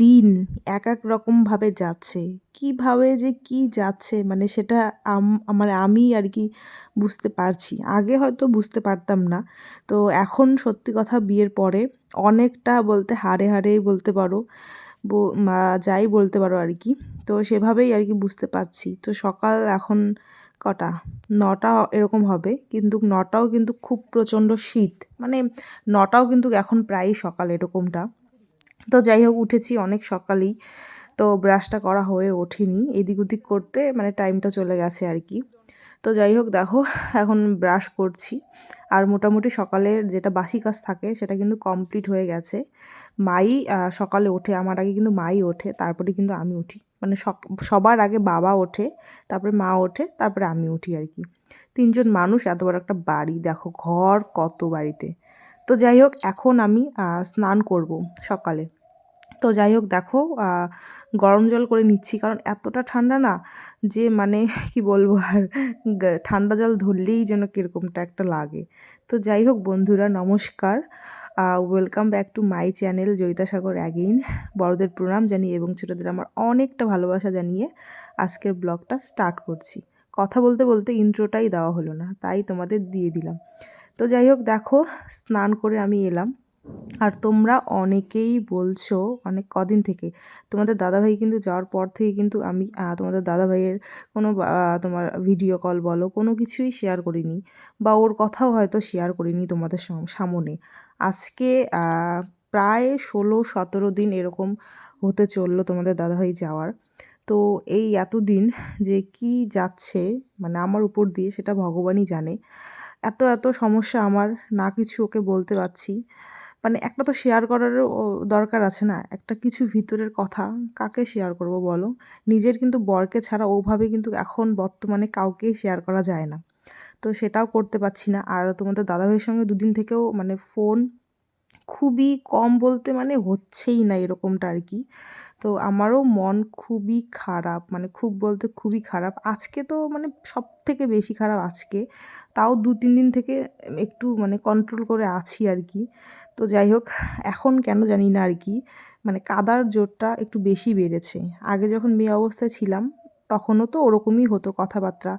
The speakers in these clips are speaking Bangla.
দিন এক এক রকমভাবে যাচ্ছে। কীভাবে যে কী যাচ্ছে মানে সেটা আমার আমি আর কি বুঝতে পারছি। আগে হয়তো বুঝতে পারতাম না। তো এখন সত্যি কথা বিয়ের পরে অনেকটা বলতে হাড়ে হাড়েই বলতে পারো যাই বলতে পারো আর কি। তো সেভাবেই আর কি বুঝতে পারছি। তো সকাল এখন কটা? নটা এরকম হবে। কিন্তু নটাও কিন্তু খুব প্রচণ্ড শীত। মানে নটাও কিন্তু এখন প্রায়ই সকাল এরকমটা। তো যাই হোক, উঠেছি অনেক সকালেই। তো ব্রাশটা করা হয়ে ওঠেনি। এদিক ওদিক করতে মানে টাইমটা চলে গেছে আর কি। তো যাই হোক, দেখো, এখন ব্রাশ করছি। আর মোটামুটি সকালের যেটা বাসি কাজ থাকে, সেটা কিন্তু কমপ্লিট হয়ে গেছে। মাই সকালে ওঠে। আমার আগে কিন্তু মাই ওঠে, তারপরে কিন্তু আমি উঠি। মানে সবার আগে বাবা ওঠে, তারপরে মা ওঠে, তারপরে আমি উঠি আর কি। তিনজন মানুষ, এত বড় একটা বাড়ি। দেখো, ঘর কত বাড়িতে। তো যাই হোক, এখন আমি স্নান করব সকালে। তো যাই হোক দেখো গরম জল করে নিচ্ছি। কারণ এতটা ঠান্ডা না যে মানে কি বলব আর ঠান্ডা জল ধরলেই যেন কীরকমটা একটা লাগে। তো যাই হোক বন্ধুরা, নমস্কার। Welcome back to my channel Joyitasagar again বড়দের প্রণাম জানিয়ে এবং ছোটোদের আমার অনেকটা ভালোবাসা জানিয়ে আজকের ব্লগটা স্টার্ট করছি। কথা বলতে বলতে ইন্ট্রোটাই দেওয়া হলো না, তাই তোমাদের দিয়ে দিলাম। তো যাই হোক দেখো, স্নান করে আমি এলাম। আর তোমরা অনেকেই বলছো, অনেক কদিন থেকে, তোমাদের দাদাভাই কিন্তু যাওয়ার পর থেকে কিন্তু আমি তোমাদের দাদাভাইয়ের কোনো তোমার ভিডিও কল বলো, কোনো কিছুই শেয়ার করিনি বা ওর কথাও হয়তো শেয়ার করিনি তোমাদের সামনে। আজকে প্রায় ষোলো সতেরো দিন এরকম হতে চলল তোমাদের দাদাভাই যাওয়ার। তো এই এতদিন যে কি যাচ্ছে মানে আমার উপর দিয়ে সেটা ভগবানই জানে। এত এত সমস্যা আমার, না কিছু ওকে বলতে পারছি। মানে একটা তো শেয়ার করারও দরকার আছে না? একটা কিছু ভিতরের কথা কাকে শেয়ার করব বলো? নিজের কিন্তু বরকে ছাড়া ওভাবে কিন্তু এখন বর্তমানে কাউকেই শেয়ার করা যায় না। তো সেটাও করতে পারছি না। আর তোমাদের দাদাভাইয়ের সঙ্গে দুদিন থেকেও মানে ফোন খুবই কম বলতে মানে হচ্ছেই না এরকমটা আর কি। তো আমারও মন খুবই খারাপ মানে খুব বলতে খুবই খারাপ। আজকে তো মানে সব থেকে বেশি খারাপ আজকে। তাও দু তিন দিন থেকে একটু মানে কন্ট্রোল করে আছি আর কি। তো যাই হোক, এখন কেন জানি না আর কি। মানে কাদার জোরটা একটু বেশি বেড়েছে। আগে যখন মেয়ে অবস্থায় ছিলাম, তখনও তো ওরকমই হতো কথাবার্তা।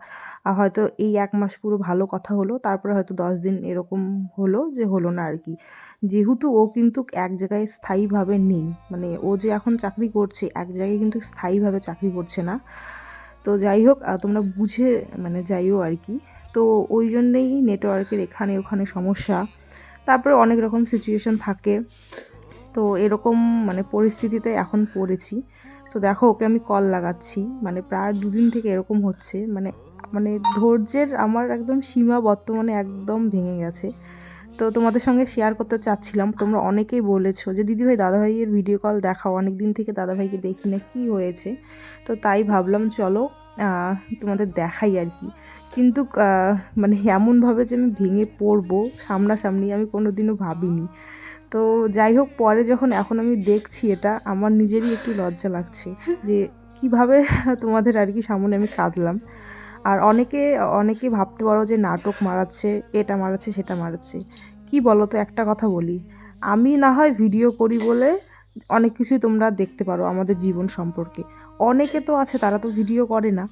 হয়তো এই এক মাস পুরো ভালো কথা হলো, তারপরে হয়তো দশ দিন এরকম হলো যে হলো না আর কি। যেহেতু ও কিন্তু এক জায়গায় স্থায়ীভাবে নেই মানে ও যে এখন চাকরি করছে, এক জায়গায় কিন্তু স্থায়ীভাবে চাকরি করছে না। তো যাই হোক তোমরা বুঝে মানে যাইও আর কি। তো ওই জন্যেই নেটওয়ার্কের এখানে ওখানে সমস্যা। তারপরে অনেক রকম সিচুয়েশন থাকে। তো এরকম মানে পরিস্থিতিতে এখন পড়েছি। তো দেখো, ওকে আমি কল লাগাচ্ছি। মানে প্রায় দুদিন থেকে এরকম হচ্ছে। মানে মানে ধৈর্যের আমার একদম সীমা বর্তমানে একদম ভেঙে গেছে। তো তোমাদের সঙ্গে শেয়ার করতে চাচ্ছিলাম। তোমরা অনেকেই বলেছ যে, দিদিভাই, দাদাভাইয়ের ভিডিও কল দেখাও। অনেক দিন থেকে দাদাভাইকে দেখি না। কী হয়েছে? তো তাই ভাবলাম, চলো তোমাদের দেখাই আর কি। কিন্তু মানে এমনভাবে যে আমি ভেঙে পড়ব সামনাসামনি আমি কোনো দিনও ভাবিনি। তো যাই হোক, পরে যখন এখন আমি দেখছি এটা, আমার নিজেরই একটু লজ্জা লাগছে যে কীভাবে তোমাদের আর কি সামনে আমি কাঁদলাম। আর অনেকে অনেকে ভাবতে পারো যে নাটক মারাচ্ছে, এটা মারাচ্ছে, সেটা মারাচ্ছে। কি বলো তো একটা কথা বলি, আমি না হয় ভিডিও করি বলে অনেক কিছুই তোমরা দেখতে পারো আমাদের জীবন সম্পর্কে। অনেকে তো আছে, তারা তো ভিডিও করে না।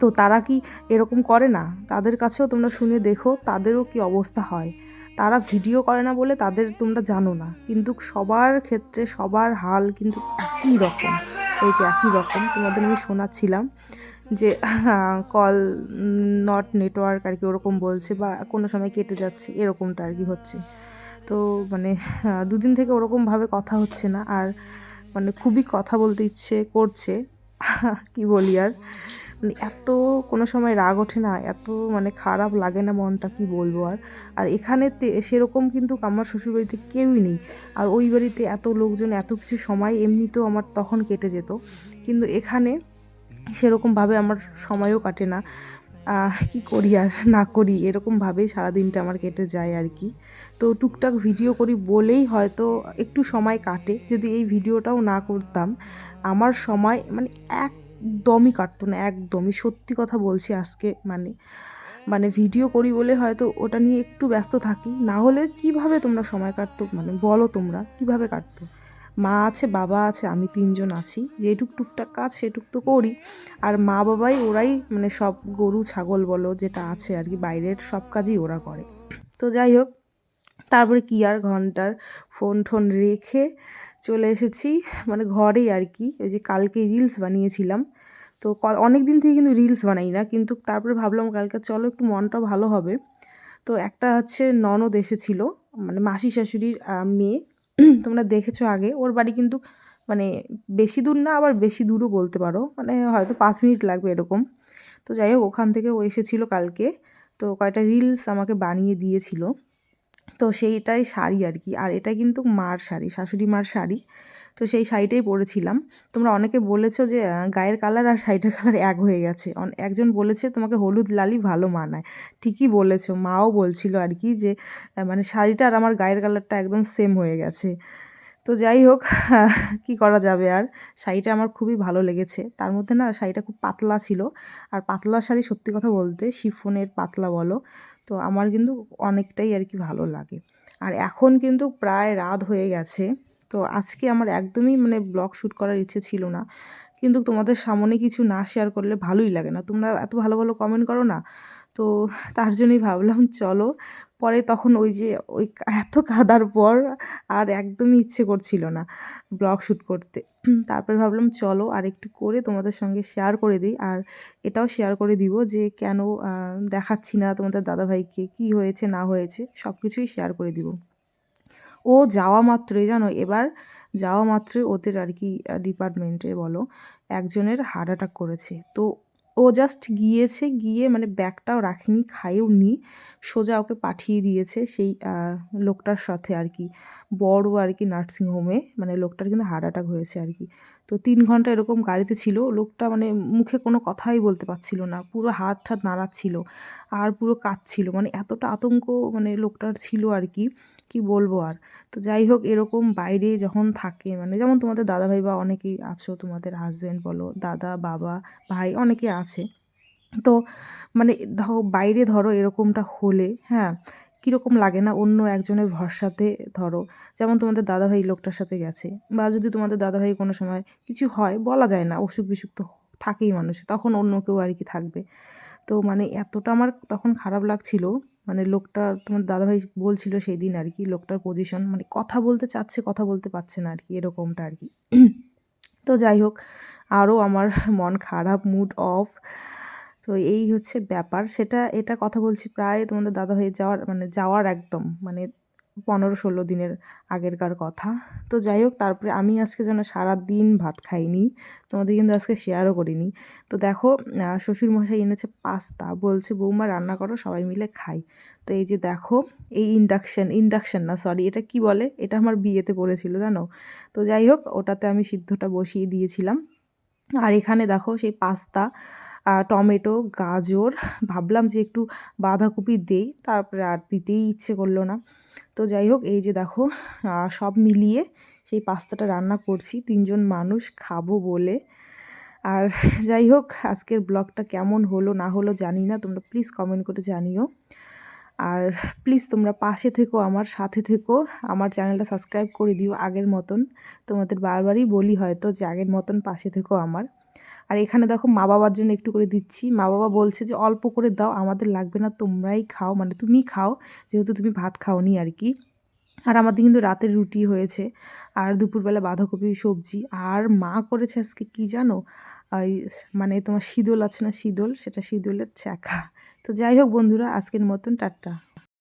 তো তারা কি এরকম করে না? তাদের কাছেও তোমরা শুনে দেখো তাদেরও কি অবস্থা হয়। তারা ভিডিও করে না বলে তাদের তোমরা জানো না। কিন্তু সবার ক্ষেত্রে সবার হাল কিন্তু একই রকম। এই যে একই রকম, তোমাদের আমি শোনাচ্ছিলাম যে কল নট নেটওয়ার্ক আর কি ওরকম বলছে বা কোনো সময় কেটে যাচ্ছে, এরকমটা আর কি হচ্ছে। তো মানে দুদিন থেকে ওরকমভাবে কথা হচ্ছে না। আর মানে খুবই কথা বলতে ইচ্ছে করছে, কি বলি আর? মানে এত কোনো সময় রাগ ওঠে না, এত মানে খারাপ লাগে না মনটা, কি বলব আর? আর এখানে সেরকম কিন্তু আমার শ্বশুরবাড়িতে কেউই নেই। আর ওই বাড়িতে এত লোকজন, এত কিছু সময় এমনিতেও আমার তখন কেটে যেত। কিন্তু এখানে সেরকমভাবে আমার সময়ও কাটে না। কি করি আর না করি, এরকমভাবেই সারাদিনটা আমার কেটে যায় আর কি। তো টুকটাক ভিডিও করি বলেই হয়তো একটু সময় কাটে। যদি এই ভিডিওটাও না করতাম, আমার সময় মানে এক একদমই কাটতো না, একদমই। সত্যি কথা বলছি আজকে মানে মানে ভিডিও করি বলে হয়তো ওটা নিয়ে একটু ব্যস্ত থাকি। না হলে কীভাবে তোমরা সময় কাটতো? মানে বলো তোমরা, কীভাবে কাটতো? মা আছে, বাবা আছে, আমি তিনজন আছি। যেটুক টুকটাক কাজ সেটুক তো করি। আর মা বাবাই ওরাই মানে সব গরু, ছাগল বলো, যেটা আছে আর কি, বাইরের সব কাজই ওরা করে। তো যাই হোক, তারপরে কি আর ঘণ্টার ফোন টোন রেখে চলে এসেছি মানে ঘরেই আর কি। ওই যে কালকে রিলস বানিয়েছিলাম। তো অনেক দিন থেকে কিন্তু রিলস বানাই না, কিন্তু তারপরে ভাবলাম কালকে চলো একটু মনটা ভালো হবে। তো একটা হচ্ছে ননদ এসেছিল মানে মাসি শাশুড়ির মেয়ে। তোমরা দেখেছ আগে। ওর বাড়ি কিন্তু মানে বেশি দূর না, আবার বেশি দূরও বলতে পারো। মানে হয়তো পাঁচ মিনিট লাগবে এরকম। তো যাই হোক, ওখান থেকে ও এসেছিল কালকে। তো কয়টা রিলস আমাকে বানিয়ে দিয়েছিল। তো সেইটাই শাড়ি আর কি। আর এটা কিন্তু মার শাড়ি, শাশুড়ি মার শাড়ি। তো সেই শাড়িটাই পরেছিলাম। তোমরা অনেকে বলেছ যে গায়ের কালার আর শাড়িটার কালার এক হয়ে গেছে। একজন বলেছে, তোমাকে হলুদ লালই ভালো মানায়। ঠিকই বলেছ, মাও বলছিল আর কি যে মানে শাড়িটা আর আমার গায়ের কালারটা একদম সেম হয়ে গেছে। তো যাই হোক, কি করা যাবে আর? শাড়িটা আমার খুবই ভালো লেগেছে। তার মধ্যে না, শাড়িটা খুব পাতলা ছিল। আর পাতলা শাড়ি সত্যি কথা বলতে, শিফনের পাতলা বলো। তো আমার কিন্তু অনেকটাই আর কি ভালো লাগে। আর এখন কিন্তু প্রায় রাত হয়ে গেছে, তো আজকে আমার একদমই মানে ব্লগ শ্যুট করার ইচ্ছে ছিল না। কিন্তু তোমাদের সামনে কিছু না শেয়ার করলে ভালোই লাগে না। তোমরা এত ভালো ভালো কমেন্ট করো না, তো তার জন্যই ভাবলাম চলো পরে তখন ওই যে ওই এত কাদার পর আর একদমই ইচ্ছে করছিল না ব্লগ শ্যুট করতে। তারপর ভাবলাম চলো আর একটু করে তোমাদের সঙ্গে শেয়ার করে দিই। আর এটাও শেয়ার করে দিব যে কেন দেখাচ্ছি না তোমাদের দাদাভাইকে, কি হয়েছে, না হয়েছে সব কিছুই শেয়ার করে দিব। ও যাওয়া মাত্রই জানো, এবার যাওয়া মাত্রই ওদের আর কি ডিপার্টমেন্টে বলো, একজনের হার্ট অ্যাটাক করেছে। তো ও জাস্ট গিয়েছে, গিয়ে মানে ব্যাগটাও রাখেনি খায়েও নি। সোজা ওকে পাঠিয়ে দিয়েছে সেই লোকটার সাথে আর কি। বড় আর কি নার্সিংহোমে মানে লোকটার কিন্তু হার্ট অ্যাটাক হয়েছে আর কি। তো তিন ঘণ্টা এরকম গাড়িতে ছিল, লোকটা মানে মুখে কোনো কথাই বলতে পারছিল না, পুরো হাত ঠাত নাড়াচ্ছিল আর পুরো কাঁদছিল। মানে এতটা আতঙ্ক মানে লোকটার ছিল আর কি। কি বলব আর? তো যাই হোক, এরকম বাইরে যখন থাকে মানে যেমন তোমাদের দাদা ভাই বা অনেকেই আছো, তোমাদের হাজব্যান্ড বলো, দাদা, বাবা, ভাই, অনেকে আছে। তো মানে ধরো বাইরে ধরো এরকমটা হলে হ্যাঁ কীরকম লাগে না অন্য একজনের ভরসাতে ধরো? যেমন তোমাদের দাদাভাই লোকটার সাথে গেছে, বা যদি তোমাদের দাদাভাই কোনো সময় কিছু হয়, বলা যায় না, অসুখ বিসুখ তো থাকেই মানুষের, তখন অন্য কেউ আর কি থাকবে। তো মানে এতটা আমার তখন খারাপ লাগছিল। মানে লোকটা তোমার দাদাভাই বলছিল সেই দিন আর কি, লোকটার পজিশন মানে কথা বলতে চাচ্ছে, কথা বলতে পারছে না আর কি, এরকমটা আর কি। তো যাই হোক, আরও আমার মন খারাপ মুড অফ তো এই হচ্ছে ব্যাপার। সেটা, এটা কথা বলছি প্রায় তোমাদের দাদা হয়ে যাওয়ার মানে যাওয়ার একদম মানে পনেরো ষোলো দিনের আগেরকার কথা। তো যাই হোক তারপরে আমি আজকে যেন সারা দিন ভাত খাইনি, তোমাদের কিন্তু আজকে শেয়ারও করিনি। তো দেখো শ্বশুরমশাই এনেছে পাস্তা, বলছে, বৌমা, রান্না করো, সবাই মিলে খাই। তো এই যে দেখো, এই ইন্ডাকশান ইন্ডাকশান না সরি এটা কি বলে? এটা আমার বিয়েতে পড়েছিল, জানো? তো যাই হোক ওটাতে আমি সিদ্ধটা বসিয়ে দিয়েছিলাম। আর এখানে দেখো, সেই পাস্তা টমেটো, গাজর, ভাবলাম যে একটু বাঁধাকপি দেই, তারপরে আর দিতেই ইচ্ছে করল না। তো যাই হোক, এই যে দেখো সব মিলিয়ে সেই পাস্তাটা রান্না করছি, তিনজন মানুষ খাব বলে। আর যাই হোক, আজকের ব্লগটা কেমন হলো না হলো জানি না, তোমরা প্লিজ কমেন্ট করে জানিও। আর প্লিজ তোমরা পাশে থেকো, আমার সাথে থেকো, আমার চ্যানেলটা সাবস্ক্রাইব করে দিও আগের মতন। তোমাদের বারবারই বলি হয়তো যে আগের মতন পাশে থেকো আমার। আর এখানে দেখো মা বাবার জন্য একটু করে দিচ্ছি। মা বাবা বলছে যে, অল্প করে দাও, আমাদের লাগবে না, তোমরাই খাও। মানে তুমি খাও, যেহেতু তুমি ভাত খাওনি আর কি। আর আমাদের কিন্তু রাতের রুটি হয়েছে, আর দুপুরবেলা বাঁধাকপি, সবজি। আর মা করেছে আজকে কি জানো? ওই মানে তোমার শীদল আছে না শীদল সেটা শীদলের চ্যাখা তো যাই হোক বন্ধুরা, আজকের মতন টাটা।